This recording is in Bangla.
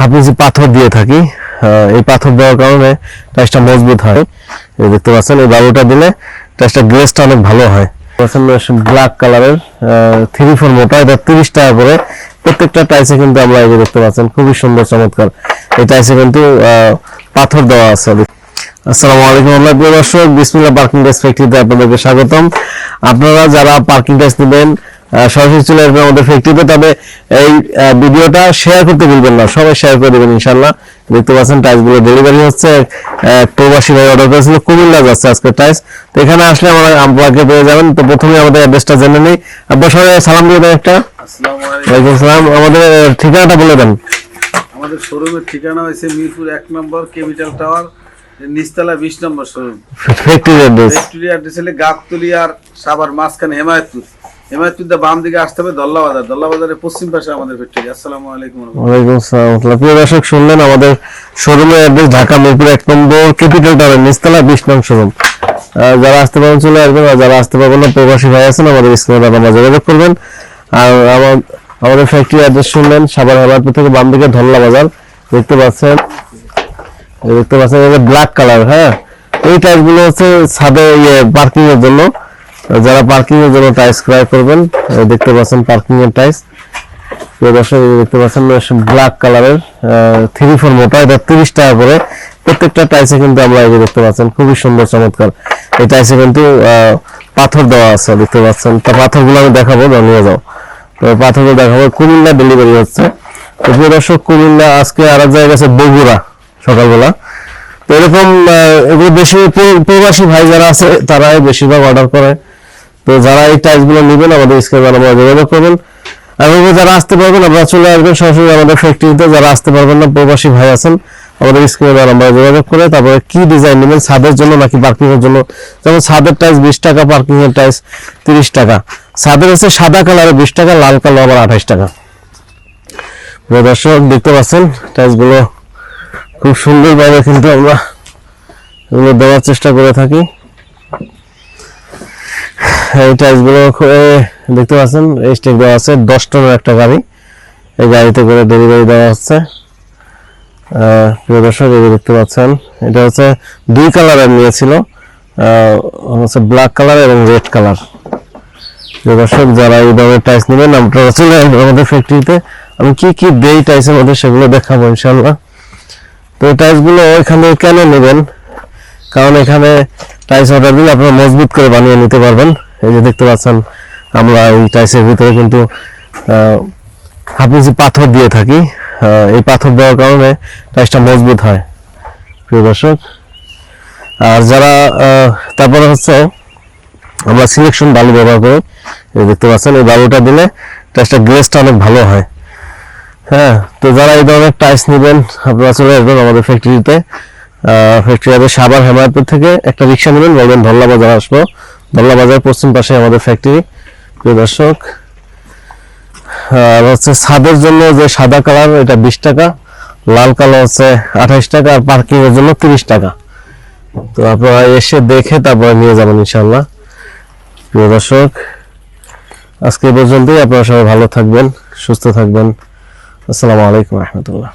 হাফিজি পাথর দিয়ে থাকি এই পাথর দেওয়ার কারণে টাইসটা মজবুত হয়। দেখতে পাচ্ছেন, এই বালুটা দিলে টাইসটা গ্লেসটা অনেক ভালো হয়। ব্ল্যাক কালারের থ্রি ফোর মোটা, এটা তিরিশ টাকা করে। প্রত্যেকটা টাইসে কিন্তু আমরা এই যে দেখতে পাচ্ছেন, খুবই সুন্দর, চমৎকার। এই টাইসে কিন্তু পাথর দেওয়া আছে। আসসালামু আলাইকুম আল্লাহ প্রিয় দর্শক, বিসমিল্লাহ পার্কিং টাইস ফ্যাক্টরিতে আপনাদেরকে স্বাগতম। আপনারা যারা পার্কিং টাইস নেবেন সরাসরি চলে আসবেন আমাদের ফ্যাক্টরিতে তবে এই ভিডিওটা শেয়ার করতে ভুলবেন না সবাই শেয়ার করে দেবেন ইনশাল্লাহ দেখতে পাচ্ছেন টাইসগুলো ডেলিভারি হচ্ছে প্রবাসী ভাই অর্ডার করেছিল কুমিল্লা যাচ্ছে আজকে টাইস তো এখানে আসলে আমরা আপনাকে পেয়ে যাবেন। তো প্রথমে আমাদের অ্যাড্রেসটা জেনে নেই। আপনার সবাই সালাম দিয়ে দেন একটা। ওয়ালাইকুম সালাম। আমাদের ঠিকানাটা বলে দেন। আমাদের শোরুমের ঠিকানা হয়েছে মিরপুর এক নম্বর কেমিক্যাল টাওয়ার নিচতলা বিশ number showroom. Factory address factory address হলে গাবতলি আর সাবার মাঝখানে হেমায়তপুর। হেমায়তপুর দিয়ে বাম দিকে আসতে হবে দল্লা বাজার দল্লা বাজারের পশ্চিম পাশে আমাদের ফ্যাক্টরি আসসালামু আলাইকুম ওয়ালাইকুম আসসালাম। প্রিয় দর্শক, শুনলেন আমাদের শোরুমের অ্যাড্রেস ঢাকা মিরপুর এক নম্বর ক্যাপিটাল টাওয়ার, নিচতলা বিশ নং শোরুম। যারা আসতে পারবেন, চলে আসবেন আর যারা আসতে পারবেন না, প্রবাসী ভাই আছেন, আমাদের স্ক্রিনে নাম্বার যোগাযোগ করবেন। আর আমার- আমাদের ফ্যাক্টরি অ্যাড্রেস শুনলেন সাভার হেমায়তপুর থেকে বাম দিকে ধল্লা বাজার দেখতে পাচ্ছেন দেখতে পাচ্ছেন ব্ল্যাক কালার হ্যাঁ? এই টাইসগুলো হচ্ছে ছাদে ইয়ে পার্কিং এর জন্য। যারা পার্কিং এর জন্য টাইস ক্রয় করবেন দেখতে পাচ্ছেন পার্কিং এর প্রিয় দর্শক দেখতে পাচ্ছেন ব্ল্যাক কালারের থ্রি ফোর মোটা, এটা তিরিশ টাকা করে। প্রত্যেকটা টাইসে কিন্তু আমরা এই দেখতে পাচ্ছেন, খুবই সুন্দর, চমৎকার। এই টাইসে কিন্তু পাথর দেওয়া আছে, দেখতে পাচ্ছেন। তা পাথরগুলো আমি দেখাবো না নিয়ে যাও। তো পাথরগুলো দেখাবো, কুমিল্লা ডেলিভারি হচ্ছে। তো প্রিয় দর্শক, কুমিল্লা আজকে আর এক জায়গায় গেছে, বগুড়া, সকালবেলা। তো এরকম এগুলো বেশি প্রবাসী ভাই যারা আছে, তারাই বেশিরভাগ অর্ডার করে। তো যারা এই টাইলসগুলো নেবেন, আমাদের স্ক্রিনে নাম্বার যোগাযোগ করবেন। এবং যারা আসতে পারবেন, আপনারা চলে আসবেন সরাসরি আমাদের ফ্যাক্টরিতে যারা আসতে পারবেন না, প্রবাসী ভাই আছেন, আমাদের স্ক্রিনে নাম্বার যোগাযোগ করে তারপরে কি ডিজাইন নেবেন, ছাদের জন্য নাকি পার্কিং এর জন্য? যেমন ছাদের টাইলস বিশ টাকা পার্কিং এর টাইলস তিরিশ টাকা। ছাদের হচ্ছে সাদা কালারে বিশ টাকা, লাল কালার আবার আঠাশ টাকা। দর্শক, দেখতে পাচ্ছেন টাইলসগুলো খুব সুন্দরভাবে কিন্তু আমরা এগুলো দেওয়ার চেষ্টা করে থাকি। এই টাইলসগুলো দেখতে পাচ্ছেন স্টেক দেওয়া আছে, দশ টনের একটা গাড়ি। এই গাড়িতে করে ডেলিভারি দেওয়া হচ্ছে। প্রিয় দর্শক, এই দেখতে পাচ্ছেন, এটা হচ্ছে দুই কালারের নিয়েছিল। হচ্ছে ব্ল্যাক কালার এবং রেড কালার দর্শক, যারা এই ধরনের টাইলস নেবেন আপনারা চলে আমাদের ফ্যাক্টরিতে আমি কি কি দেই টাইলসের মধ্যে সেগুলো দেখাবো ইনশাল্লাহ তো এই টাইলসগুলো এখানে কেন নেবেন? কারণ এখানে টাইলস অর্ডার দিলে আপনারা মজবুত করে বানিয়ে নিতে পারবেন। এই যে দেখতে পাচ্ছেন, আমরা এই টাইসের ভিতরে কিন্তু হাফিজি পাথর দিয়ে থাকি। এই পাথর দেওয়ার কারণে টাইসটা মজবুত হয়। প্রিয় দর্শক, আর যারা তারপরে হচ্ছে আমরা সিলেকশন বালু ব্যবহার করি। এই দেখতে পাচ্ছেন, এই বালুটা দিলে টাইলসটা গ্লেসটা অনেক ভালো হয়। হ্যাঁ তো যারা এই ধরনের টাইলস নেবেন, আপনারা চলে আসবেন আমাদের ফ্যাক্টরিতে ফ্যাক্টরি আছে সাবার হেমায়তপুর থেকে একটা রিক্সা নেবেন, বলবেন ধল্লা বাজার আসব ধল্লা বাজার পশ্চিম পাশে আমাদের ফ্যাক্টরি প্রিয় দর্শক, আর হচ্ছে ছাদের জন্য যে সাদা কালার এটা বিশ টাকা, লাল কালার হচ্ছে আঠাইশ টাকা, আর পার্কিং এর জন্য তিরিশ টাকা। তো আপনারা এসে দেখে তারপরে নিয়ে যাবেন ইনশাল্লাহ প্রিয় দর্শক, আজকে পর্যন্তই। আপনারা সবাই ভালো থাকবেন, সুস্থ থাকবেন। আসসালামু আলাইকুম রহমতুল্লাহ।